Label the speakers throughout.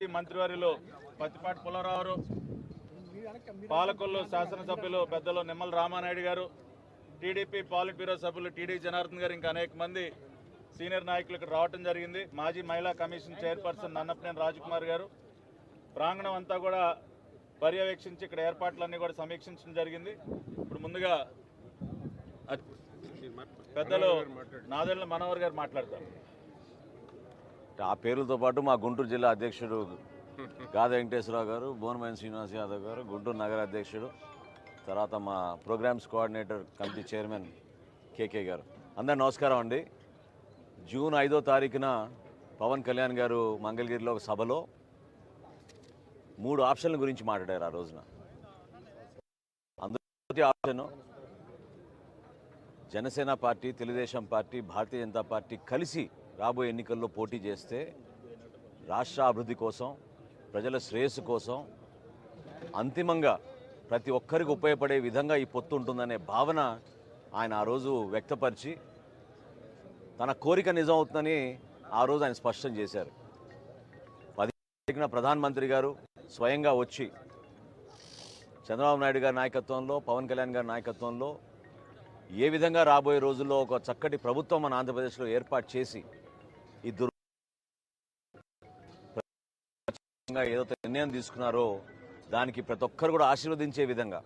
Speaker 1: మంత్రివర్యులు పత్తిపాటి పుల్లారావు పాలకొల్లు శాసనసభ్యులు పెద్దలు నిమ్మల రామానాయుడు గారు టీడీపీ పాలిట్ బ్యూరో సభ్యులు టీడీ జనార్దన్ గారు ఇంకా అనేక మంది సీనియర్ నాయకులు ఇక్కడ రావటం జరిగింది. మాజీ మహిళా కమిషన్ చైర్పర్సన్ నన్నపనేని రాజకుమార్ గారు ప్రాంగణం అంతా కూడా పర్యవేక్షించి ఇక్కడ ఏర్పాట్లన్నీ కూడా సమీక్షించడం జరిగింది. ఇప్పుడు ముందుగా పెద్దలు నాదెళ్ళ మనోహర్ గారు మాట్లాడతారు.
Speaker 2: ఆ పేర్లతో పాటు మా గుంటూరు జిల్లా అధ్యక్షుడు గాద వెంకటేశ్వరరావు గారు బోనమైన శ్రీనివాస్ యాదవ్ గారు గుంటూరు నగర అధ్యక్షుడు తర్వాత మా programmes coordinator committee chairman KK గారు. అందరు నమస్కారం అండి. జూన్ ఐదో తారీఖున పవన్ కళ్యాణ్ గారు మంగళగిరిలో ఒక సభలో మూడు ఆప్షన్ల గురించి మాట్లాడారు ఆ రోజున. అందులో option Janasena party Telugu Desam party Bharatiya Janata party కలిసి రాబోయే ఎన్నికల్లో పోటీ చేస్తే రాష్ట్ర అభివృద్ధి కోసం ప్రజల శ్రేయస్సు కోసం అంతిమంగా ప్రతి ఒక్కరికి ఉపయోగపడే విధంగా ఈ పొత్తు ఉంటుందనే భావన ఆయన ఆ రోజు వ్యక్తపరిచి తన కోరిక నిజం అవుతుందని ఆ రోజు ఆయన స్పష్టం చేశారు. పదిన ప్రధానమంత్రి గారు స్వయంగా వచ్చి చంద్రబాబు నాయుడు గారి నాయకత్వంలో పవన్ కళ్యాణ్ గారి నాయకత్వంలో ఏ విధంగా రాబోయే రోజుల్లో ఒక చక్కటి ప్రభుత్వం మన ఆంధ్రప్రదేశ్లో ఏర్పాటు చేసి ఈ దుర్ ఏదైతే నిర్ణయం తీసుకున్నారో దానికి ప్రతి ఒక్కరు కూడా ఆశీర్వదించే విధంగా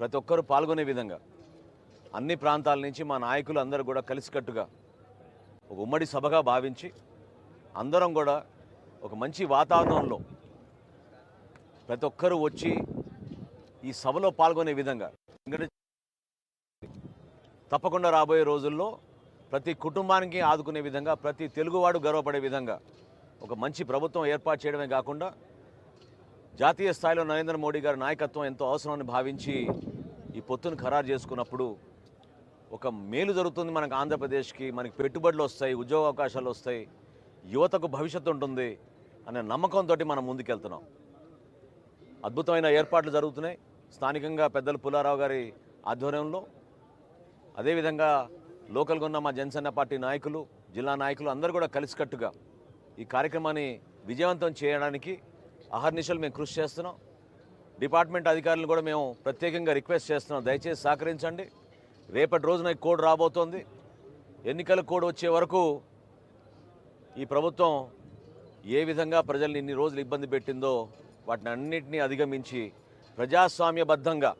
Speaker 2: ప్రతి ఒక్కరు పాల్గొనే విధంగా అన్ని ప్రాంతాల నుంచి మా నాయకులు అందరూ కూడా కలిసికట్టుగా ఒక ఉమ్మడి సభగా భావించి అందరం కూడా ఒక మంచి వాతావరణంలో ప్రతి ఒక్కరూ వచ్చి ఈ సభలో పాల్గొనే విధంగా. తప్పకుండా రాబోయే రోజుల్లో ప్రతి కుటుంబానికి ఆదుకునే విధంగా ప్రతి తెలుగువాడు గర్వపడే విధంగా ఒక మంచి ప్రభుత్వం ఏర్పాటు చేయడమే కాకుండా జాతీయ స్థాయిలో నరేంద్ర మోడీ గారి నాయకత్వం ఎంతో అవసరమని భావించి ఈ పొత్తును ఖరారు చేసుకున్నప్పుడు ఒక మేలు జరుగుతుంది మనకు ఆంధ్రప్రదేశ్కి మనకి పెట్టుబడులు వస్తాయి ఉద్యోగ అవకాశాలు వస్తాయి యువతకు భవిష్యత్తు ఉంటుంది అనే నమ్మకంతో మనం ముందుకెళ్తున్నాం. అద్భుతమైన ఏర్పాట్లు జరుగుతున్నాయి. స్థానికంగా పెద్దలు పుల్లారావు గారి ఆధ్వర్యంలో అదేవిధంగా లోకల్గా ఉన్న మా జనసేన పార్టీ నాయకులు జిల్లా నాయకులు అందరూ కూడా కలిసికట్టుగా ఈ కార్యక్రమాన్ని విజయవంతం చేయడానికి అహర్నిశలు మేము కృషి చేస్తున్నాం. డిపార్ట్మెంట్ అధికారులను కూడా మేము ప్రత్యేకంగా రిక్వెస్ట్ చేస్తున్నాం. దయచేసి సహకరించండి. రేపటి రోజున ఈ కోడ్ రాబోతోంది. ఎన్నికల కోడ్ వచ్చే వరకు ఈ ప్రభుత్వం ఏ విధంగా ప్రజల్ని ఇన్ని రోజులు ఇబ్బంది పెట్టిందో వాటిని అన్నింటినీ అధిగమించి ప్రజాస్వామ్యబద్ధంగా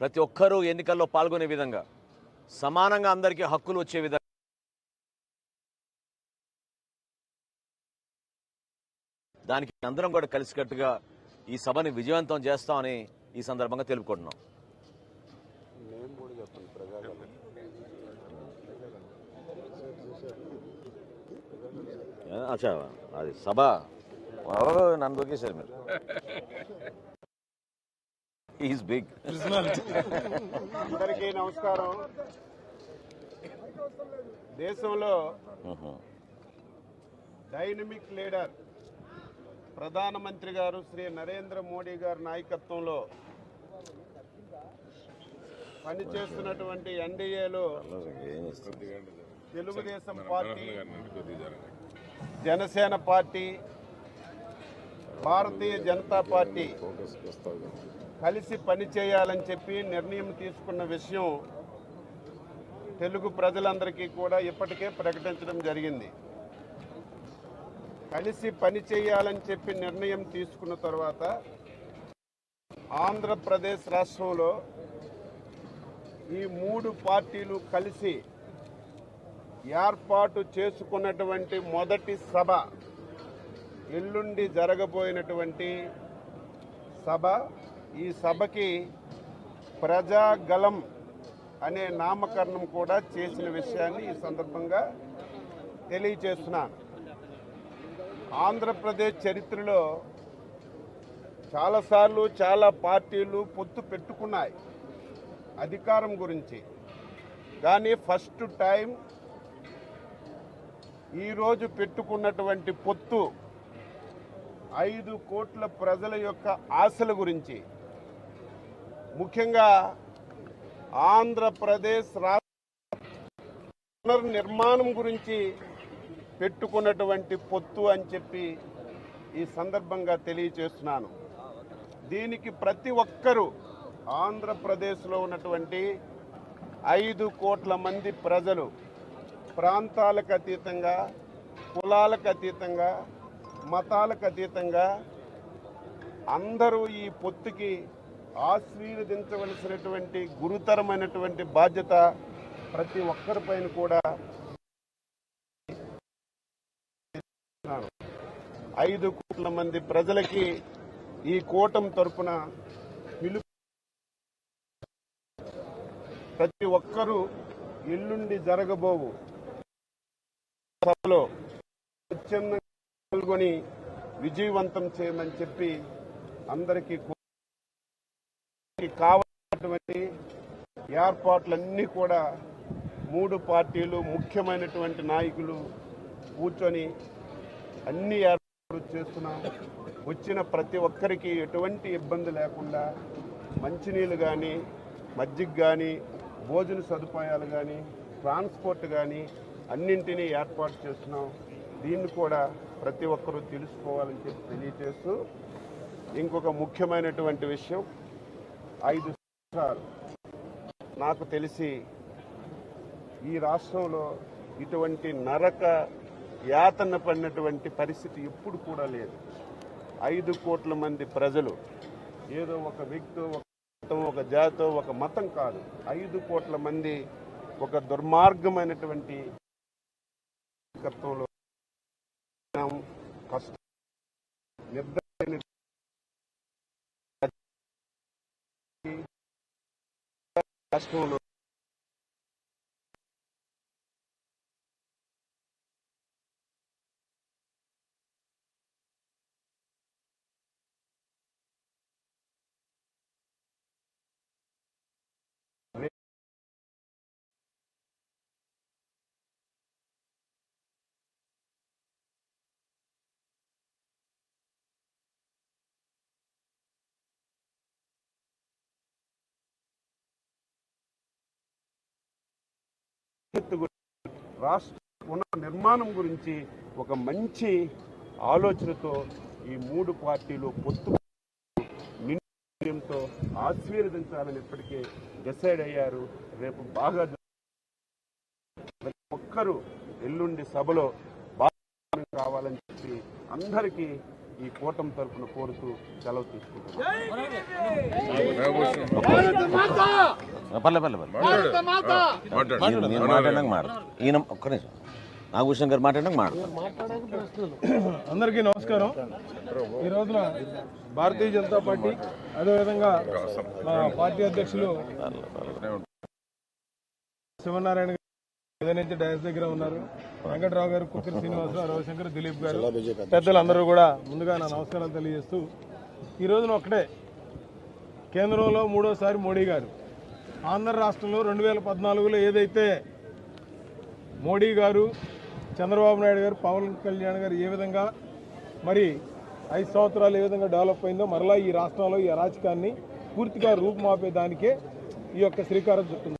Speaker 2: ప్రతి ఒక్కరూ ఎన్నికల్లో పాల్గొనే విధంగా సమానంగా అందరికీ హక్కులు వచ్చే విధంగా దానికి అందరం కూడా కలిసికట్టుగా ఈ సభని విజయవంతం చేస్తామని ఈ సందర్భంగా తెలుపుకుంటున్నాం. అచ్చా అది సభ. నన్ను దొరికేశారు మీరు. ఈజ్ బిగ్
Speaker 3: అందరికీ నమస్కారం. దేశంలో డైనమిక్ లీడర్ ప్రధానమంత్రి గారు శ్రీ నరేంద్ర మోడీ గారి నాయకత్వంలో పనిచేస్తున్నటువంటి ఎన్డీఏలో Telugu Desam party Janasena party Bharatiya Janata party కలిసి పనిచేయాలని చెప్పి నిర్ణయం తీసుకున్న విషయం తెలుగు ప్రజలందరికీ కూడా ఇప్పటికే ప్రకటించడం జరిగింది. కలిసి పని చేయాలని చెప్పి నిర్ణయం తీసుకున్న తర్వాత ఆంధ్రప్రదేశ్ రాష్ట్రంలో ఈ మూడు పార్టీలు కలిసి ఏర్పాటు చేసుకున్నటువంటి మొదటి సభ ఎల్లుండి జరగబోయినటువంటి సభ ఈ సభకి ప్రజాగలం అనే నామకరణం కూడా చేసిన విషయాన్ని ఈ సందర్భంగా తెలియచేస్తున్నాను ఆంధ్రప్రదేశ్ చరిత్రలో చాలాసార్లు చాలా పార్టీలు పొత్తు పెట్టుకున్నాయి అధికారం గురించి. కానీ ఫస్ట్ టైం ఈరోజు పెట్టుకున్నటువంటి పొత్తు ఐదు కోట్ల ప్రజల యొక్క ఆశల గురించి ముఖ్యంగా ఆంధ్రప్రదేశ్ రాష్ట్ర పునర్నిర్మాణం గురించి పెట్టుకున్నటువంటి పొత్తు అని చెప్పి ఈ సందర్భంగా తెలియచేస్తున్నాను. దీనికి ప్రతి ఒక్కరూ ఆంధ్రప్రదేశ్లో ఉన్నటువంటి ఐదు కోట్ల మంది ప్రజలు ప్రాంతాలకు అతీతంగా కులాలకు అతీతంగా మతాలకు అతీతంగా అందరూ ఈ పొత్తుకి ఆశీర్వదించవలసినటువంటి గురుతరమైనటువంటి బాధ్యత ప్రతి ఒక్కరిపైన కూడా ఐదు కోట్ల మంది ప్రజలకి ఈ కూటం తరఫున పిలుపు ప్రతి ఒక్కరూ ఎల్లుండి జరగబోవు. సభలో స్వచ్ఛందంగా పాల్గొని విజయవంతం చేయమని చెప్పి అందరికీ కావాల్సినటువంటి ఏర్పాట్లన్నీ కూడా మూడు పార్టీలు ముఖ్యమైనటువంటి నాయకులు కూర్చొని అన్ని ఏర్పాట్లు చేస్తున్నాం. వచ్చిన ప్రతి ఒక్కరికి ఎటువంటి ఇబ్బంది లేకుండా మంచినీళ్ళు కానీ మజ్జిగ కానీ భోజన సదుపాయాలు కానీ ట్రాన్స్పోర్ట్ కానీ అన్నింటినీ ఏర్పాటు చేస్తున్నాం. దీన్ని కూడా ప్రతి ఒక్కరూ తెలుసుకోవాలని చెప్పి తెలియజేస్తూ ఇంకొక ముఖ్యమైనటువంటి విషయం ఐదు సంవత్సరాలు. నాకు తెలిసి ఈ రాష్ట్రంలో ఇటువంటి నరక యాతన పడినటువంటి పరిస్థితి ఎప్పుడు కూడా లేదు. ఐదు కోట్ల మంది ప్రజలు ఏదో ఒక వ్యక్తి ఒక మతం ఒక జాతో ఒక మతం కాదు. ఐదు కోట్ల మంది ఒక దుర్మార్గమైనటువంటి కష్టం నిద్ర రాష్ట్రంలో రాష్ట్ర ఉన్న నిర్మాణం గురించి ఒక మంచి ఆలోచనతో ఈ మూడు పార్టీలు పొత్తు నిర్ణయంతో ఆశీర్వదించాలని ఇప్పటికే డిసైడ్ అయ్యారు. రేపు బాగా ఒక్కరు ప్రతి ఒక్కరూ ఎల్లుండి సభలో బాగా కావాలని చెప్పి అందరికీ ఈ కూటమి తరఫున కోరుతూ సెలవు
Speaker 2: ఈయన ఒక్క నిమిషం. నాగభూషణ్ గారు మాట్లాడక మాడదు
Speaker 4: అందరికీ నమస్కారం. ఈ రోజున భారతీయ జనతా పార్టీ అదేవిధంగా మా పార్టీ అధ్యక్షులు శివనారాయణ నుంచి డయాస్ దగ్గర ఉన్నారు. వెంకట్రావు గారు కుక్కరి శ్రీనివాసరావు రవిశంకర్ దిలీప్ గారు పెద్దలందరూ కూడా ముందుగా నా నమస్కారాలు తెలియజేస్తూ ఈ రోజున ఒకటే కేంద్రంలో మూడోసారి మోడీ గారు. ఆంధ్ర రాష్ట్రంలో రెండు వేల పద్నాలుగులో ఏదైతే మోడీ గారు చంద్రబాబు నాయుడు గారు పవన్ కళ్యాణ్ గారు ఏ విధంగా మరి ఐదు సంవత్సరాలు ఏ విధంగా డెవలప్ అయిందో మరలా ఈ రాష్ట్రంలో ఈ అరాచకాన్ని పూర్తిగా రూపుమాపే దానికే ఈ యొక్క శ్రీకారం చుట్టింది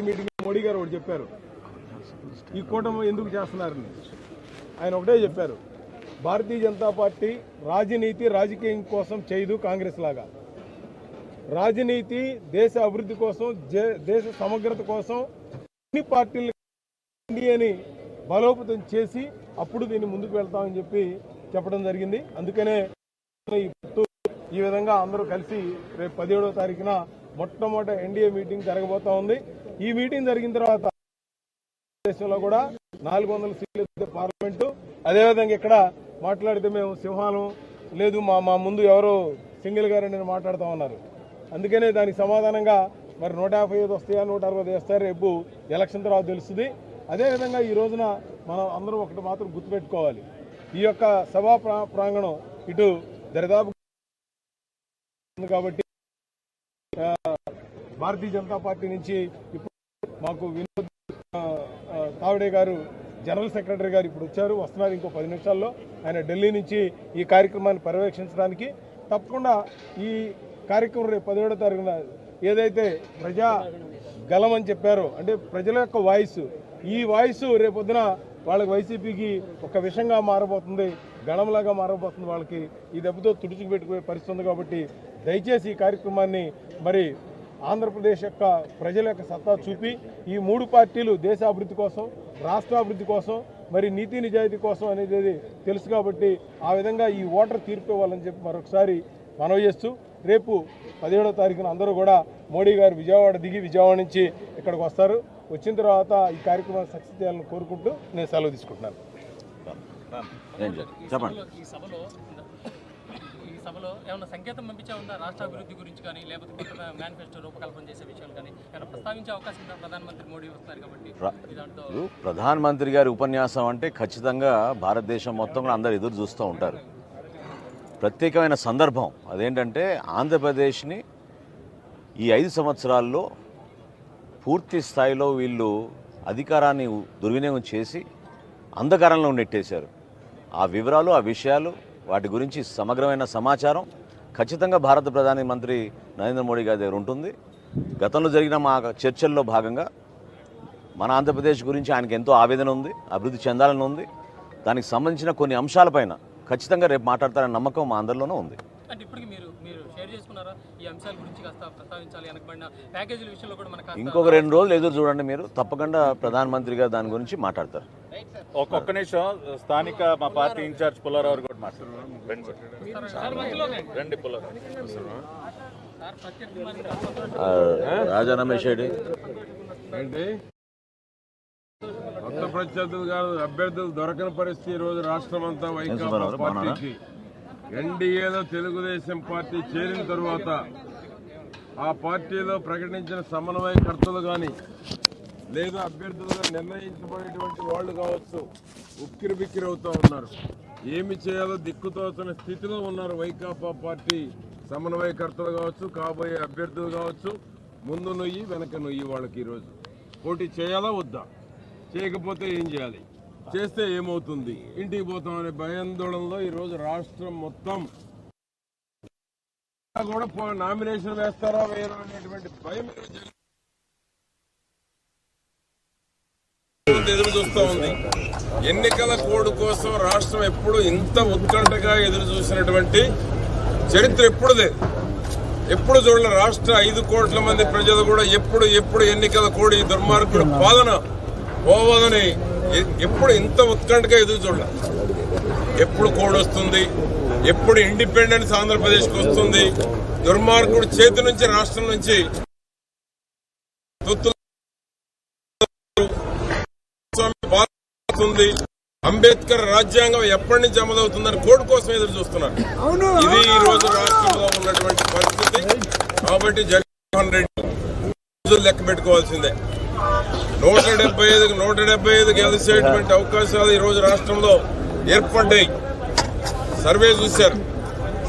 Speaker 4: జనరల్ మీటింగ్ మోడీ గారు ఒకటి చెప్పారు. ఈ కూటమి ఎందుకు చేస్తున్నారని. ఆయన ఒకటే చెప్పారు. భారతీయ జనతా పార్టీ రాజనీతి రాజకీయం కోసం చేయదు కాంగ్రెస్ లాగా. రాజనీతి దేశ అభివృద్ధి కోసం దేశ సమగ్రత కోసం అన్ని పార్టీలు ఇండియాని బలోపేతం చేసి అప్పుడు దీన్ని ముందుకు వెళ్తామని చెప్పి చెప్పడం జరిగింది. అందుకనే ఈ ఈ విధంగా అందరూ కలిసి రేపు పదిహేడవ తారీఖున మొట్టమొదటి ఎన్డీఏ మీటింగ్ జరగబోతా ఉంది. ఈ మీటింగ్ జరిగిన తర్వాత దేశంలో కూడా నాలుగు వందల సీట్లు పార్లమెంటు. అదేవిధంగా ఇక్కడ మాట్లాడితే మేము సింహాలం లేదు మా మా ముందు ఎవరు సింగిల్ గారు నేను మాట్లాడుతూ ఉన్నారు. అందుకనే దానికి సమాధానంగా మరి నూట యాభై ఐదు వస్తాయా నూట అరవై ఐదు వస్తాయా రేపు ఎలక్షన్ తర్వాత తెలుస్తుంది. అదేవిధంగా ఈ రోజున మనం అందరం ఒకటి మాత్రం గుర్తుపెట్టుకోవాలి. ఈ యొక్క సభా ప్రా- ప్రాంగణం ఇటు దరిదాపు కాబట్టి భారతీయ జనతా పార్టీ నుంచి ఇప్పుడు మాకు వినోద్ ఆ, తావడే గారు జనరల్ సెక్రటరీ గారు ఇప్పుడు వచ్చారు వస్తున్నారు ఇంకో పది నిమిషాల్లో. ఆయన ఢిల్లీ నుంచి ఈ కార్యక్రమాన్ని పర్యవేక్షించడానికి తప్పకుండా ఈ కార్యక్రమం రేపు పదిహేడో తారీఖున ఏదైతే ప్రజా గలం అని చెప్పారో అంటే ప్రజల యొక్క వాయిస్ ఈ వాయిస్ రేపొద్దున
Speaker 5: వాళ్ళకి వైసీపీకి ఒక విషంగా మారబోతుంది గణంలాగా మారబోతుంది వాళ్ళకి. ఈ దెబ్బతో తుడుచుకు పెట్టుకునే పరిస్థితి ఉంది కాబట్టి దయచేసి ఈ కార్యక్రమాన్ని మరి ఆంధ్రప్రదేశ్ యొక్క ప్రజల యొక్క సత్తా చూపి ఈ మూడు పార్టీలు దేశ అభివృద్ధి కోసం రాష్ట్ర అభివృద్ధి కోసం మరి నీతి నిజాయితీ కోసం అనేది తెలుసు కాబట్టి ఆ విధంగా ఈ ఓటర్ తీర్పు ఇవ్వాలని చెప్పి మరొకసారి మనవి చేస్తూ రేపు పదిహేడో తారీఖున అందరూ కూడా మోడీ గారు విజయవాడ దిగి విజయవాడ నుంచి ఇక్కడికి వస్తారు. వచ్చిన తర్వాత ఈ కార్యక్రమాన్ని సక్సెస్ చేయాలని కోరుకుంటూ నేను సెలవు తీసుకుంటున్నాను.
Speaker 2: చెప్పండి.
Speaker 6: సభలో ఏమైనా సంకేతం పంపించే ఉందా? రాష్ట్ర అభివృద్ధి గురించి కానీ లేకపోతే కొత్త మేనిఫెస్టో రూపకల్పన చేసే విషయాలు కానీ ఏమైనా ప్రస్తావించే అవకాశం ఉందా? ప్రధానమంత్రి మోడీ వస్తున్నారు కాబట్టి దాంట్లో
Speaker 2: ప్రధానమంత్రి గారి ఉపన్యాసం అంటే ఖచ్చితంగా భారతదేశం మొత్తంలో అందరు ఎదురు చూస్తూ ఉంటారు. ప్రత్యేకమైన సందర్భం అదేంటంటే ఆంధ్రప్రదేశ్ని ఈ ఐదు సంవత్సరాల్లో పూర్తి స్థాయిలో వీళ్ళు అధికారాన్ని దుర్వినియోగం చేసి అంధకారంలో నెట్టేశారు. ఆ వివరాలు ఆ విషయాలు వాటి గురించి సమగ్రమైన సమాచారం ఖచ్చితంగా భారత ప్రధాని మంత్రి నరేంద్ర మోడీ గారి దగ్గర ఉంటుంది. గతంలో జరిగిన మా చర్చల్లో భాగంగా మన ఆంధ్రప్రదేశ్ గురించి ఆయనకి ఎంతో ఆవేదన ఉంది అభివృద్ధి చెందాలని ఉంది. దానికి సంబంధించిన కొన్ని అంశాలపైన ఖచ్చితంగా రేపు మాట్లాడతారనే నమ్మకం మా అందరిలోనూ ఉంది. ఇంకొక రెండు రోజులు ఎదురు చూడండి మీరు. తప్పకుండా ప్రధానమంత్రి గారు దాని గురించి మాట్లాడతారు.
Speaker 1: ఒక్కొక్క నిమిషం స్థానిక మా పార్టీ ఇన్ఛార్జ్ పుల్లారావు గారు కూడా రండి. పుల్లారావు
Speaker 2: ఆ, రాజా రమేష్ రెడ్డి
Speaker 5: ఏంటి కొత్త ప్రత్యర్థులు కాదు అభ్యర్థులు దొరకని పరిస్థితి ఈ రోజు రాష్ట్రం అంతా వైకాపా? పార్టీకి ఎన్డీఏలో తెలుగుదేశం పార్టీ చేరిన తరువాత ఆ పార్టీలో ప్రకటించిన సమన్వయకర్తలు కానీ లేదా అభ్యర్థులుగా నిర్ణయించబడేటువంటి వాళ్ళు కావచ్చు. ఉక్కిరి బిక్కిరి అవుతూ ఉన్నారు. ఏమి చేయాలో దిక్కుతోచని స్థితిలో ఉన్నారు వైకాపా పార్టీ సమన్వయకర్తలు కావచ్చు కాబోయే అభ్యర్థులు కావచ్చు. ముందు నొయ్యి వెనక నొయ్యి వాళ్ళకి ఈరోజు. పోటీ చేయాలా వద్దా? చేయకపోతే ఏం చేయాలి? చేస్తే ఏమవుతుంది? ఇంటికి పోతామనే భయాందోళనలో ఈరోజు రాష్ట్రం మొత్తం. కూడా నామినేషన్ వేస్తారా వేయరా అనేటువంటి భయం ఈరోజు ఎదురు చూస్తూ ఉంది. ఎన్నికల కోడ్ కోసం రాష్ట్రం ఎప్పుడు ఇంత ఉత్కంఠగా ఎదురు చూసినటువంటి చరిత్ర ఎప్పుడు లేదు. ఎప్పుడు చూడలే రాష్ట్ర ఐదు కోట్ల మంది ప్రజలు కూడా ఎప్పుడు ఎప్పుడు ఎన్నికల కోడి దుర్మార్గుడు పాలన పోవదని ఎప్పుడు ఇంత ఉత్కంఠగా ఎదురు చూడలే. ఎప్పుడు కోడ్ వస్తుంది ఎప్పుడు ఇండిపెండెన్స్ ఆంధ్రప్రదేశ్కి వస్తుంది దుర్మార్గుడు చేతి నుంచి రాష్ట్రం నుంచి వస్తుంది అంబేద్కర్ రాజ్యాంగం ఎప్పటి నుంచి అమలవుతుందని కోడ్ కోసం ఎదురు చూస్తున్నారు. ఇది ఈ రోజు రాష్ట్రంలో ఉన్నటువంటి పరిస్థితి. కాబట్టి జగన్మోహన్ రెడ్డి రోజులు లెక్క పెట్టుకోవాల్సిందే. నూట డెబ్బై ఐదుకు నూట డెబ్బై ఐదు గెలిచేటువంటి అవకాశాలు ఈ రోజు రాష్ట్రంలో ఏర్పడ్డాయి. సర్వే చూశారు.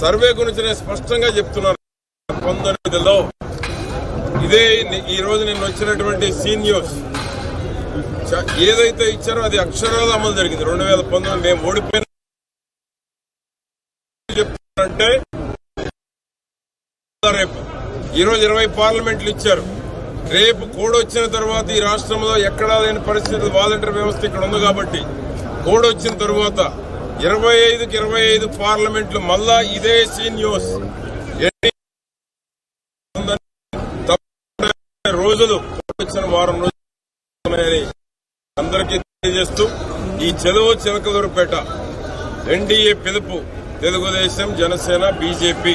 Speaker 5: సర్వే గురించి నేను స్పష్టంగా చెప్తున్నాను. పంతొమ్మిదిలో ఇదే ఈ రోజు నిన్న వచ్చినటువంటి సీ న్యూస్ చ- ఏదైతే ఇచ్చారో అది అక్షరాలు అమలు జరిగింది. రెండు వేల పంతొమ్మిది మేము ఓడిపోయిన చెప్తారంటే రేపు ఈరోజు ఇరవై పార్లమెంట్లు ఇచ్చారు. రేపు కోడ్ వచ్చిన తర్వాత ఈ రాష్ట్రంలో ఎక్కడా లేని పరిస్థితి వాలంటీర్ వ్యవస్థ ఇక్కడ ఉంది కాబట్టి కోడ్ వచ్చిన తర్వాత ఇరవై ఐదుకి ఇరవై ఐదు పార్లమెంట్లు మళ్ళా ఇదే సీ న్యూస్. రోజులు వచ్చిన వారం రోజులు అందరికీ తెలియజేస్తూ ఈ చెలువు చిలకలూరుపేట ఎన్డీఏ పిలుపు తెలుగుదేశం జనసేన బీజేపీ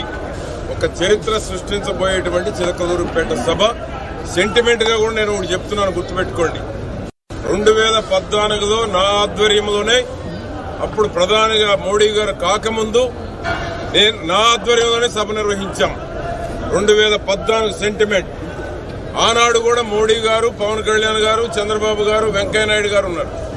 Speaker 5: ఒక చరిత్ర సృష్టించబోయేటువంటి చిలకలూరుపేట సభ. సెంటిమెంట్గా కూడా నేను ఒకటి చెప్తున్నాను గుర్తుపెట్టుకోండి. రెండు వేల పద్నాలుగులో నా ఆధ్వర్యంలోనే అప్పుడు ప్రధానిగా మోడీ గారు కాకముందు నేను నా ఆధ్వర్యంలోనే సభ నిర్వహించాం. రెండు వేల పద్నాలుగు సెంటిమెంట్ ఆనాడు కూడా మోడీ గారు పవన్ కళ్యాణ్ గారు చంద్రబాబు గారు వెంకయ్య నాయుడు గారు ఉన్నారు.